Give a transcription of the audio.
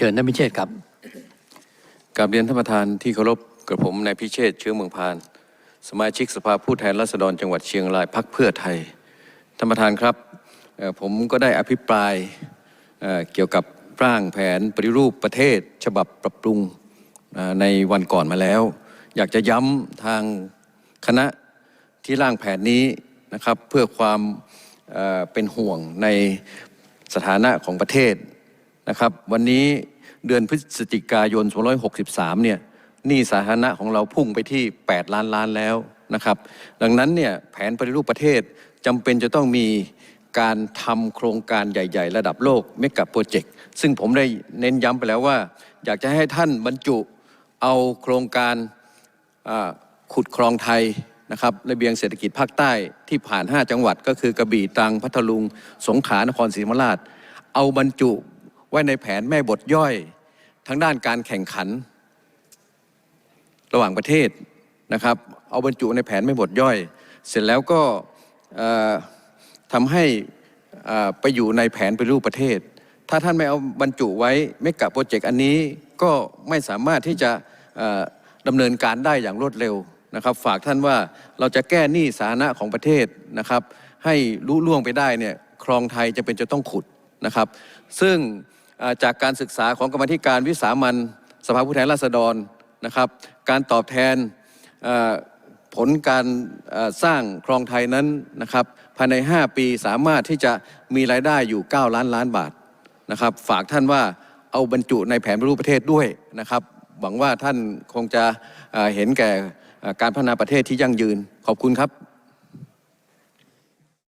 ชิญท่านพิเชษครับกราบเรียนท่านประธานที่เคารพกับผมนายพิเชษเชื้อเมืองพาน สมาชิกสภาผู้แทนราษฎรจังหวัดเชียงรายพักเพื่อไทยท่านประธานครับผมก็ได้อภิปรายเกี่ยวกับร่างแผนปฏิรูปประเทศ ฉบับปรับปรุงในวันก่อนมาแล้ว อยากจะย้ำทางคณะที่ร่างแผนนี้นะครับเพื่อความเป็นห่วงในสถานะของประเทศนะครับ วันนี้ เดือนพฤศจิกายน2563 เนี่ยหนี้สาธารณะของเราพุ่งไปที่ 8 ล้านล้านแล้วนะครับ ดังนั้นเนี่ยแผนปฏิรูปประเทศจำเป็นจะต้องมีการทำโครงการใหญ่ ๆ ระดับโลกเมกะโปรเจกต์ซึ่งผมได้เน้นย้ำไปแล้วว่า อยากจะให้ท่านบรรจุเอาโครงการขุดคลองไทยนะครับระเบียงเศรษฐกิจภาคใต้ที่ผ่าน 5 จังหวัด ก็คือกระบี่ตรังพัทลุง สงขลานครศรีธรรมราช เอาบรรจุ ไว้ในแผนแม่บทย่อยทั้งด้านการแข่งขัน ระหว่างประเทศนะครับ เอาบรรจุในแผนแม่บทย่อย เสร็จแล้วก็ทำให้ไปอยู่ในแผนไปรูปประเทศ ถ้าท่านไม่เอาบรรจุไว้เมกะโปรเจกต์อันนี้ก็ไม่สามารถที่จะดำเนินการได้อย่างรวดเร็วนะครับ ฝากท่านว่าเราจะแก้หนี้สาธารณะของประเทศนะครับ ให้รู้ล่วงไปได้เนี่ยคลองไทยจะเป็นจะต้องขุดนะครับ ซึ่ง จากการศึกษาของกรรมธิการวิสามันสภาผู้แทนราษฎรนะครับ การตอบแทนผลการสร้างคลองไทยนั้นนะครับภายใน 5 ปีสามารถที่จะมีรายได้อยู่ 9 ล้านล้านบาทนะครับฝากท่านว่าเอาบรรจุในแผนรูปประเทศด้วยนะครับหวังว่าท่านคงจะเห็นแก่การพัฒนาประเทศที่ยั่งยืนขอบคุณครับ